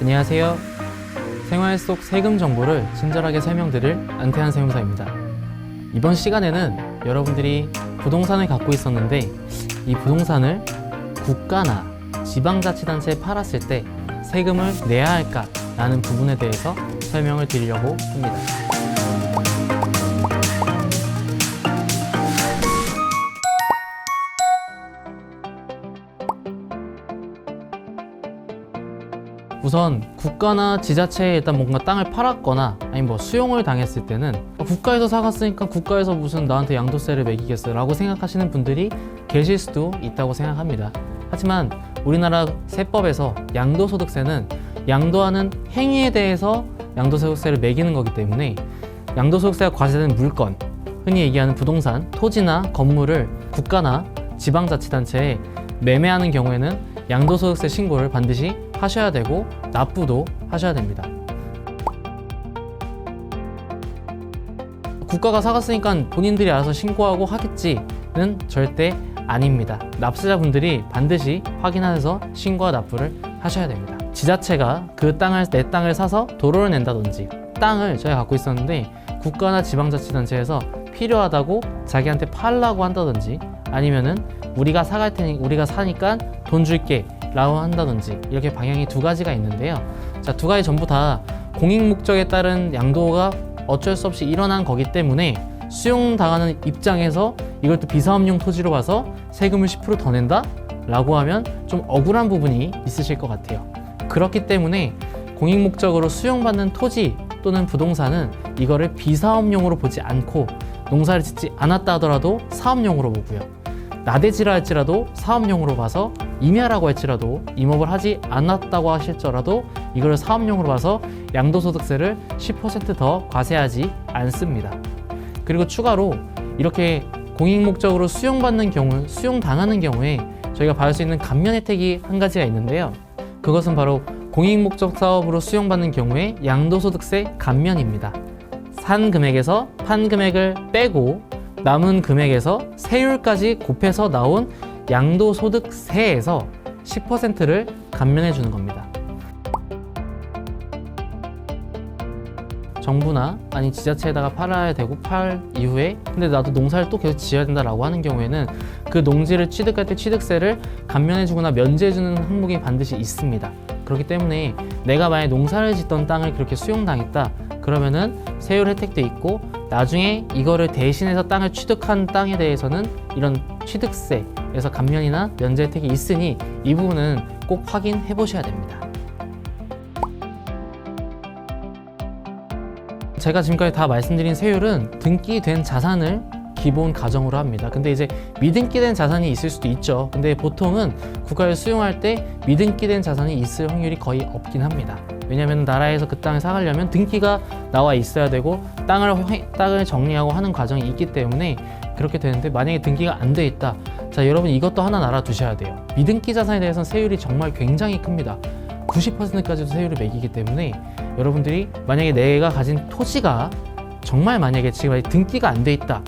안녕하세요. 생활 속 세금 정보를 친절하게 설명드릴 안태한 세무사입니다. 이번 시간에는 여러분들이 부동산을 갖고 있었는데 이 부동산을 국가나 지방자치단체에 팔았을 때 세금을 내야 할까라는 부분에 대해서 설명을 드리려고 합니다. 우선 국가나 지자체에 일단 뭔가 땅을 팔았거나 아니면 뭐 수용을 당했을 때는 아, 국가에서 사갔으니까 국가에서 무슨 나한테 양도세를 매기겠어 라고 생각하시는 분들이 계실 수도 있다고 생각합니다. 하지만 우리나라 세법에서 양도소득세는 양도하는 행위에 대해서 양도소득세를 매기는 거기 때문에 양도소득세가 과세되는 물건, 흔히 얘기하는 부동산, 토지나 건물을 국가나 지방자치단체에 매매하는 경우에는 양도소득세 신고를 반드시 하셔야 되고 납부도 하셔야 됩니다. 국가가 사갔으니까 본인들이 알아서 신고하고 하겠지는 절대 아닙니다. 납세자분들이 반드시 확인하셔서 신고와 납부를 하셔야 됩니다. 지자체가 그 땅을 내 땅을 사서 도로를 낸다든지 땅을 저희가 갖고 있었는데 국가나 지방자치단체에서 필요하다고 자기한테 팔라고 한다든지 아니면은 우리가 사갈 테니 우리가 사니까 돈 줄게 라고 한다든지 이렇게 방향이 두 가지가 있는데요. 자, 두 가지 전부 다 공익 목적에 따른 양도가 어쩔 수 없이 일어난 거기 때문에 수용당하는 입장에서 이걸 또 비사업용 토지로 봐서 세금을 10%더 낸다? 라고 하면 좀 억울한 부분이 있으실 것 같아요. 그렇기 때문에 공익 목적으로 수용받는 토지 또는 부동산은 이거를 비사업용으로 보지 않고 농사를 짓지 않았다 하더라도 사업용으로 보고요. 나대지라 할지라도 사업용으로 봐서 임야라고 할지라도 임업을 하지 않았다고 하실지라도 이걸 사업용으로 봐서 양도소득세를 10%더 과세하지 않습니다. 그리고 추가로 이렇게 공익 목적으로 수용받는 경우, 수용당하는 경우에 저희가 받을 수 있는 감면 혜택이 한 가지가 있는데요. 그것은 바로 공익 목적 사업으로 수용받는 경우에 양도소득세 감면입니다. 산 금액에서 판 금액을 빼고 남은 금액에서 세율까지 곱해서 나온 양도소득세에서 10%를 감면해 주는 겁니다. 정부나 아니 지자체에다가 팔아야 되고 팔 이후에 근데 나도 농사를 또 계속 지어야 된다라고 하는 경우에는 그 농지를 취득할 때 취득세를 감면해 주거나 면제해 주는 항목이 반드시 있습니다. 그렇기 때문에 내가 만약 농사를 짓던 땅을 그렇게 수용당했다 그러면은 세율 혜택도 있고 나중에 이거를 대신해서 땅을 취득한 땅에 대해서는 이런 취득세에서 감면이나 면제 혜택이 있으니 이 부분은 꼭 확인해 보셔야 됩니다. 제가 지금까지 다 말씀드린 세율은 등기된 자산을 기본 가정으로 합니다. 근데 이제 미등기된 자산이 있을 수도 있죠. 근데 보통은 국가에 수용할 때 미등기된 자산이 있을 확률이 거의 없긴 합니다. 왜냐하면 나라에서 그 땅을 사가려면 등기가 나와 있어야 되고 땅을 회- 땅을 정리하고 하는 과정이 있기 때문에 그렇게 되는데 만약에 등기가 안 돼 있다. 자 여러분 이것도 하나 알아두셔야 돼요. 미등기 자산에 대해서는 세율이 정말 굉장히 큽니다. 90%까지도 세율을 매기기 때문에 여러분들이 만약에 내가 가진 토지가 정말 만약에 지금 등기가 안 돼 있다.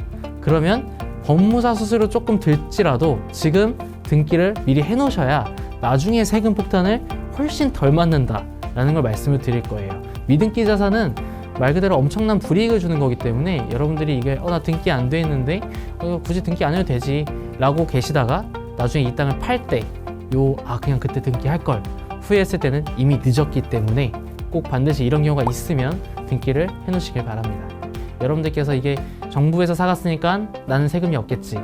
그러면 법무사 수수료 조금 들지라도 지금 등기를 미리 해놓으셔야 나중에 세금 폭탄을 훨씬 덜 맞는다라는 걸 말씀을 드릴 거예요. 미등기 자산은 말 그대로 엄청난 불이익을 주는 거기 때문에 여러분들이 이게 어 나 등기 안 돼 있는데 어, 굳이 등기 안 해도 되지 라고 계시다가 나중에 이 땅을 팔 때 요 아 그냥 그때 등기 할 걸 후회했을 때는 이미 늦었기 때문에 꼭 반드시 이런 경우가 있으면 등기를 해놓으시길 바랍니다. 여러분들께서 이게 정부에서 사갔으니까 나는 세금이 없겠지.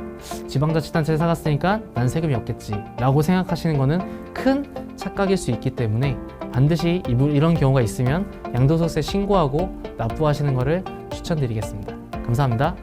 지방자치단체에서 사갔으니까 나는 세금이 없겠지. 라고 생각하시는 거는 큰 착각일 수 있기 때문에 반드시 이- 이런 경우가 있으면 양도소득세 신고하고 납부하시는 것을 추천드리겠습니다. 감사합니다.